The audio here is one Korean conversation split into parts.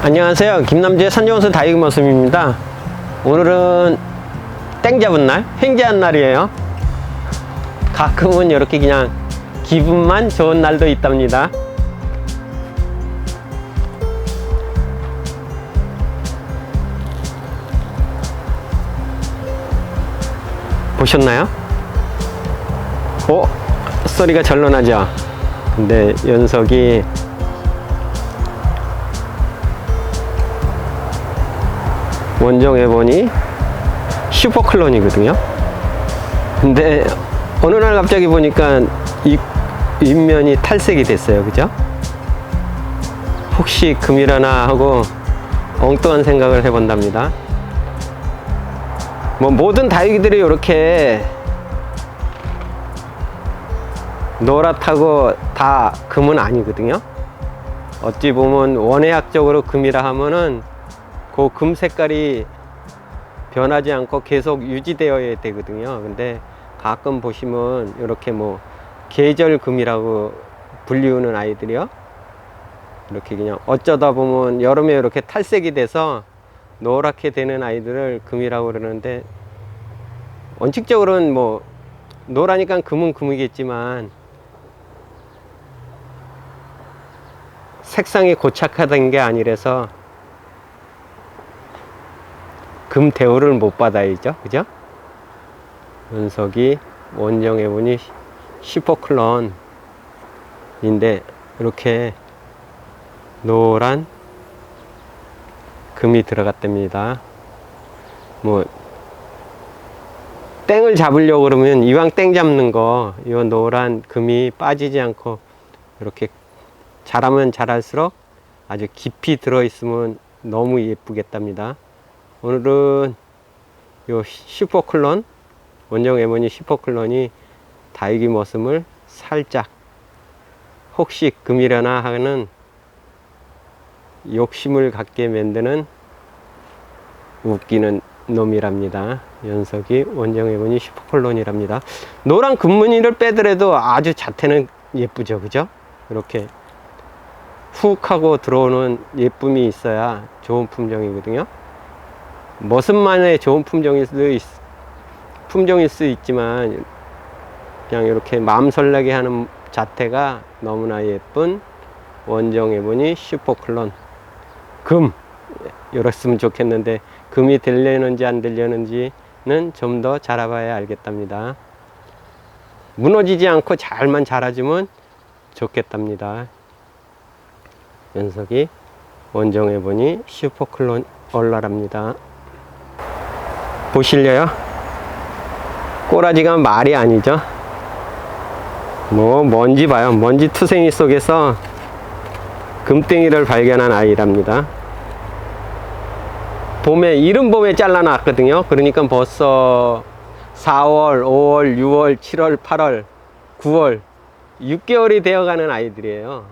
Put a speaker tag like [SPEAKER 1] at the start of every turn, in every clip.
[SPEAKER 1] 안녕하세요. 김남주의 산정수 다이기 모습입니다. 오늘은 땡 잡은 날, 횡재한 날이에요. 가끔은 이렇게 그냥 기분만 좋은 날도 있답니다. 보셨나요? 오, 소리가 절로 나죠? 근데 연석이 원정 해보니 슈퍼클론이거든요. 근데 어느 날 갑자기 보니까 이 윗면이 탈색이 됐어요. 그죠? 혹시 금이라나 하고 엉뚱한 생각을 해본답니다. 뭐 모든 다육이들이 이렇게 노랗다고 다 금은 아니거든요. 어찌 보면 원예학적으로 금이라 하면은 그 금 색깔이 변하지 않고 계속 유지되어야 되거든요. 근데 가끔 보시면 이렇게 뭐 계절 금이라고 불리우는 아이들이요. 이렇게 그냥 어쩌다 보면 여름에 이렇게 탈색이 돼서 노랗게 되는 아이들을 금이라고 그러는데 원칙적으로는 뭐 노라니까 금은 금이겠지만 색상이 고착화된 게 아니라서 금 대우를 못 받아야죠. 그죠? 연석이 원정해보니 슈퍼클론인데 이렇게 노란 금이 들어갔답니다. 뭐 땡을 잡으려고 그러면 이왕 땡 잡는 거, 이 노란 금이 빠지지 않고 이렇게 자라면 자랄수록 아주 깊이 들어 있으면 너무 예쁘겠답니다. 오늘은 요 슈퍼클론, 원정 에머니 슈퍼클론이 다육이 모습을 살짝 혹시 금이려나 하는 욕심을 갖게 만드는 웃기는 놈이랍니다. 연석이 원정해보니 슈퍼콜론이랍니다. 노란 금무늬를 빼더라도 아주 자태는 예쁘죠, 그죠? 이렇게 훅 하고 들어오는 예쁨이 있어야 좋은 품종이거든요. 머슴만의 좋은 품종일 있, 품종일 수 있지만 그냥 이렇게 마음 설레게 하는 자태가 너무나 예쁜 원정해보니 슈퍼클론 금 이랬으면 좋겠는데 금이 들려는지 안 들려는지는 좀 더 자라봐야 알겠답니다. 무너지지 않고 잘만 자라주면 좋겠답니다. 연석이 원정해보니 슈퍼클론 얼라랍니다. 보실래요? 꼬라지가 말이 아니죠? 뭐 먼지 봐요. 먼지 투생이 속에서 금땡이를 발견한 아이랍니다. 봄에 이른 봄에 잘라놨거든요. 그러니까 벌써 4월, 5월, 6월, 7월, 8월, 9월 6개월이 되어가는 아이들이에요.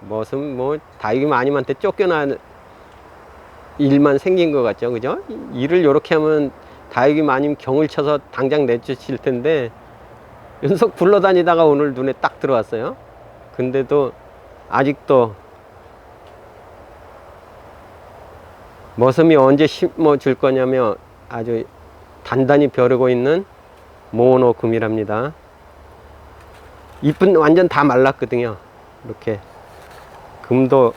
[SPEAKER 1] 무슨 뭐 다육이 마님한테 쫓겨난 일만 생긴 것 같죠, 그죠? 일을 이렇게 하면 다육이 마님 경을 쳐서 당장 내주실 텐데 연속 굴러다니다가 오늘 눈에 딱 들어왔어요. 근데도 아직도 머슴이 언제 심어 줄 거냐며 아주 단단히 벼르고 있는 모노 금이랍니다. 잎은 완전 다 말랐거든요. 이렇게 금도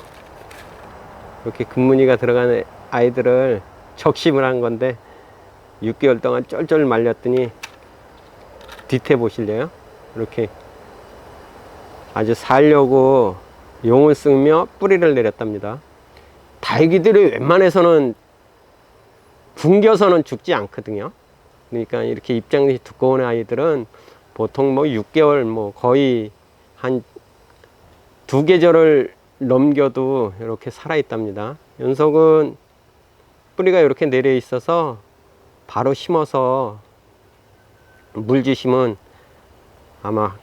[SPEAKER 1] 이렇게 금무늬가 들어가는 아이들을 적심을 한 건데 6개월 동안 쩔쩔 말렸더니 뒤태 보실래요? 이렇게 아주 살려고 용을 쓰며 뿌리를 내렸답니다. 다육이들이 웬만해서는 굶겨서는 죽지 않거든요. 그러니까 이렇게 입장이 두꺼운 아이들은 보통 뭐 6개월 뭐 거의 한 두 계절을 넘겨도 이렇게 살아 있답니다. 연속은 뿌리가 이렇게 내려 있어서 바로 심어서 물 주시면 아마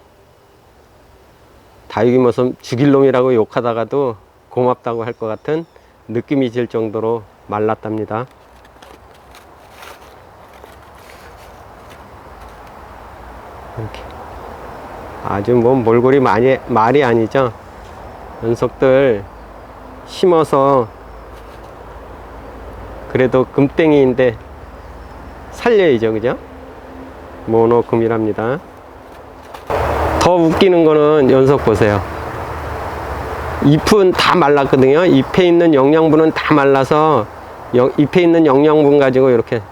[SPEAKER 1] 다육이 모습 죽일 놈이라고 욕하다가도 고맙다고 할 것 같은 느낌이 질 정도로 말랐답니다. 이렇게 아주 뭐 몰골이 많이 말이 아니죠. 연속들 심어서 그래도 금땡이인데 살려야죠, 그죠? 모노금이랍니다. 더 웃기는 거는 연속 보세요. 잎은 다 말랐거든요. 잎에 있는 영양분은 다 말라서 여- 잎에 있는 영양분 가지고 이렇게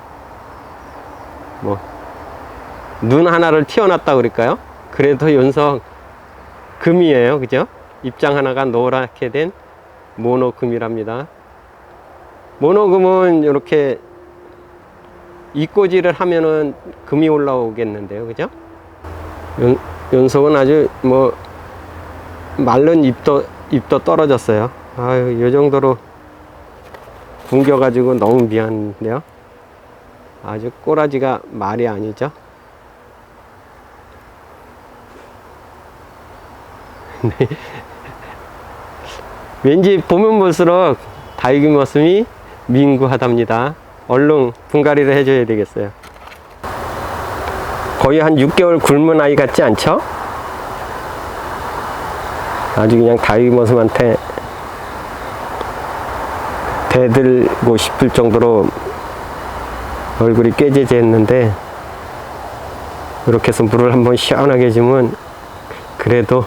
[SPEAKER 1] 뭐 눈 하나를 튀어놨다 그럴까요? 그래도 연속 금이에요. 그죠? 입장 하나가 노랗게 된 모노금이랍니다. 모노금은 이렇게 이꼬지를 하면은 금이 올라오겠는데요. 그죠? 연, 연속은 아주 뭐 마른 잎도 잎도 떨어졌어요. 아유, 이 정도로 굶겨 가지고 너무 미안한데요. 아주 꼬라지가 말이 아니죠. 네. 왠지 보면 볼수록 다육이 모습이 민구하답니다. 얼른 분갈이를 해줘야 되겠어요. 거의 한 6개월 굶은 아이 같지 않죠? 아주 그냥 다육이 모습한테 대들고 싶을 정도로 얼굴이 꾀재재했는데 이렇게 해서 물을 한번 시원하게 주면 그래도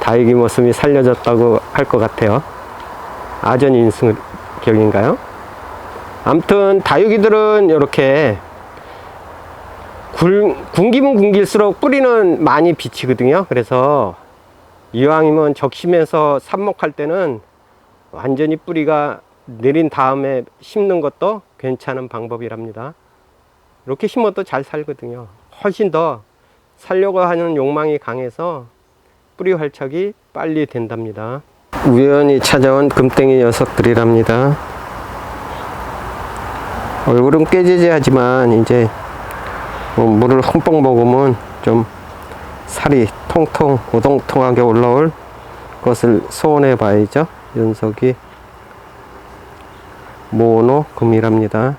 [SPEAKER 1] 다육이 모습이 살려졌다고 할 것 같아요. 아전 인수격인가요? 아무튼 다육이들은 이렇게 굴, 굶기면 굶길수록 뿌리는 많이 비치거든요. 그래서 이왕이면 적심해서 삽목할 때는 완전히 뿌리가 내린 다음에 심는 것도 괜찮은 방법이랍니다. 이렇게 심어도 잘 살거든요. 훨씬 더 살려고 하는 욕망이 강해서 뿌리 활착이 빨리 된답니다. 우연히 찾아온 금땡이 녀석들이랍니다. 얼굴은 깨지지하지만 이제 뭐 물을 흠뻑 먹으면 좀 살이 통통 우동통하게 올라올 것을 소원해 봐야죠. 연석이 모노 금이랍니다.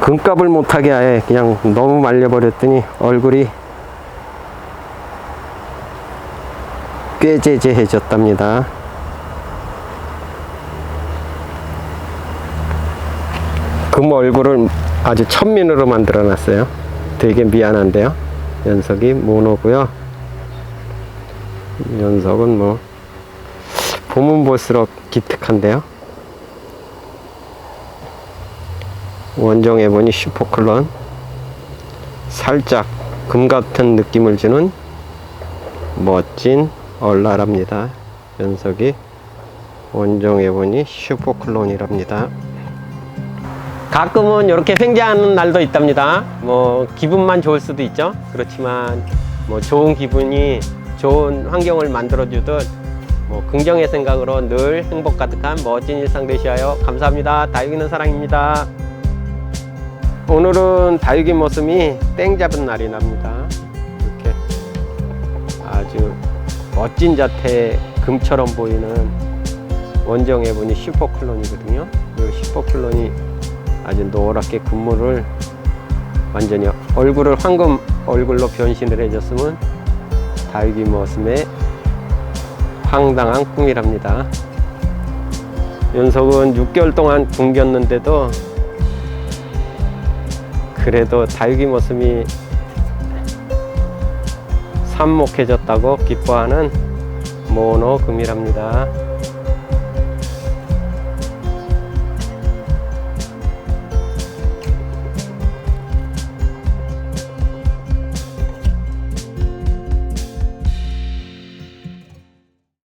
[SPEAKER 1] 금값을 못하게 아예 그냥 너무 말려버렸더니 얼굴이 꾀재재해졌답니다. 금 얼굴을 아주 천민으로 만들어 놨어요. 되게 미안한데요. 연석이 모노고요. 연석은 뭐 보면 볼수록 기특한데요. 원종해 보니 슈퍼클론 살짝 금 같은 느낌을 주는 멋진 얼라랍니다. 연석이 원종해 보니 슈퍼클론이랍니다. 가끔은 이렇게 횡재하는 날도 있답니다. 뭐 기분만 좋을 수도 있죠. 그렇지만 뭐 좋은 기분이 좋은 환경을 만들어주듯 뭐 긍정의 생각으로 늘 행복 가득한 멋진 일상 되시어요. 감사합니다. 다육이는 사랑입니다. 오늘은 다육이 모습이 땡 잡은 날이 납니다. 이렇게 아주 멋진 자태의 금처럼 보이는 원정해 보니 슈퍼클론이거든요. 이 슈퍼클론이 아주 노랗게 금물을 완전히 얼굴을 황금 얼굴로 변신을 해줬으면 다육이 모습의 황당한 꿈이랍니다. 연속은 6개월 동안 굶겼는데도 그래도 다육이 모습이 삽목해졌다고 기뻐하는 모노금이랍니다.